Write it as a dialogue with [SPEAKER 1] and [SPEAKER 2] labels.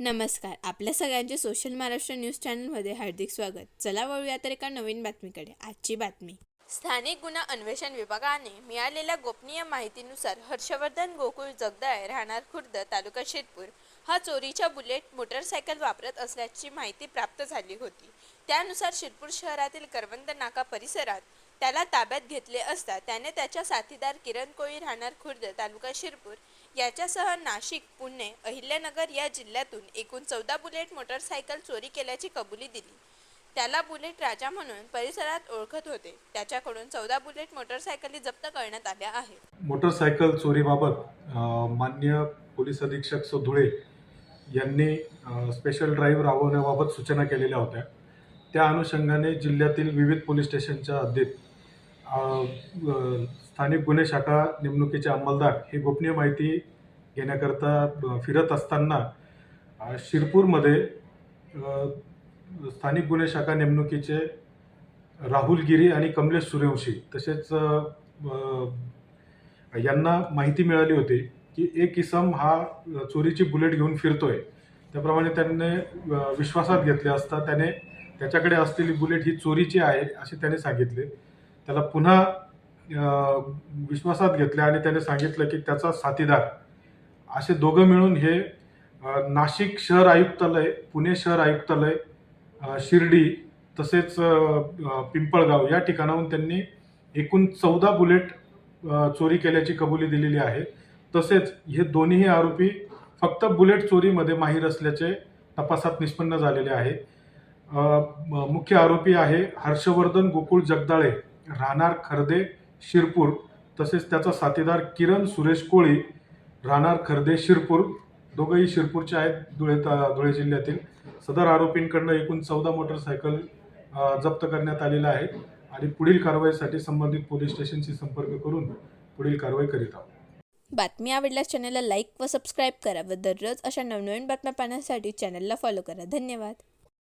[SPEAKER 1] नमस्कार. आपल्या सगळ्यांचे सोशल महाराष्ट्र न्यूज चॅनलमध्ये हार्दिक स्वागत. चला वळूया तर एका नवीन बातमीकडे. आजची बातमी. स्थानिक गुन्हा अन्वेषण विभागाने मिळालेल्या गोपनीय माहितीनुसार हर्षवर्धन गोकुळ जगदाळे राहणार खुर्द तालुका शेतपूर हा चोरीच्या बुलेट मोटरसायकल वापरत असल्याची माहिती प्राप्त झाली होती. त्यानुसार शिरपूर शहरातील करवंद नाका परिसरात त्याला ताब्यात घेतले असता त्याने त्याच्या साथीदार किरण कोळी राहणार खुर्द तालुका शिरपूर याच्यासह नाशिक पुणे अहिल्यानगर या जिल्ह्यातून एकूण चौदा बुलेट मोटरसायकल चोरी केल्याची कबुली दिली. त्याला बुलेट राजा म्हणून परिसरात ओळखत होते. त्याच्याकडून चौदा बुलेट मोटरसायकली जप्त करण्यात आल्या आहेत.
[SPEAKER 2] मोटरसायकल चोरीबाबत मान्य पोलीस अधीक्षक सोधुळे यांनी स्पेशल ड्राईव्ह राबवण्याबाबत सूचना केलेल्या होत्या. त्या अनुषंगाने जिल्ह्यातील विविध पोलीस स्टेशनच्या हद्दीत स्थानिक गुन्हे शाखा नेमणुकीचे अंमलदार हे गोपनीय माहिती घेण्याकरता फिरत असताना शिरपूरमध्ये स्थानिक गुन्हे शाखा नेमणुकीचे राहुल गिरी आणि कमलेश सूर्यवंशी तसेच यांना माहिती मिळाली होती की एक इसम हा चोरीची बुलेट घेऊन फिरतोय. त्याप्रमाणे त्यांनी विश्वासात घेतले असता त्याने त्याच्याकडे असलेली बुलेट ही चोरीची आहे असे त्याने सांगितले. त्याला पुन्हा विश्वासात घेतलं आणि त्याने सांगितलं की त्याचा साथीदार. असे दोघं मिळून हे नाशिक शहर आयुक्तालय पुणे शहर आयुक्तालय शिर्डी तसेच पिंपळगाव या ठिकाणाहून त्यांनी एकूण चौदा बुलेट चोरी केल्याची कबुली दिलेली आहे. तसेच हे दोन्ही आरोपी फक्त बुलेट चोरीमध्ये माहीर असल्याचे तपासात निष्पन्न झालेले आहे. मुख्य आरोपी आहे हर्षवर्धन गोकुळ जगदाळे. राहणार खर्दे शिरपूर. तसेच त्याचा साथीदार किरण सुरेश कोळी राहणार खर्दे शिरपूर. दोघंही शिरपूरचे आहेत धुळे धुळे जिल्ह्यातील. सदर आरोपींकडनं एकूण चौदा मोटरसायकल जप्त करण्यात आलेलं आहे आणि पुढील कारवाईसाठी संबंधित पोलीस स्टेशनशी संपर्क करून पुढील कारवाई करीत आहोत.
[SPEAKER 1] बातमी आवडल्यास चॅनलला लाईक व सबस्क्राईब करा व दररोज अशा नवनवीन बातम्या पाहण्यासाठी चॅनलला फॉलो करा. धन्यवाद.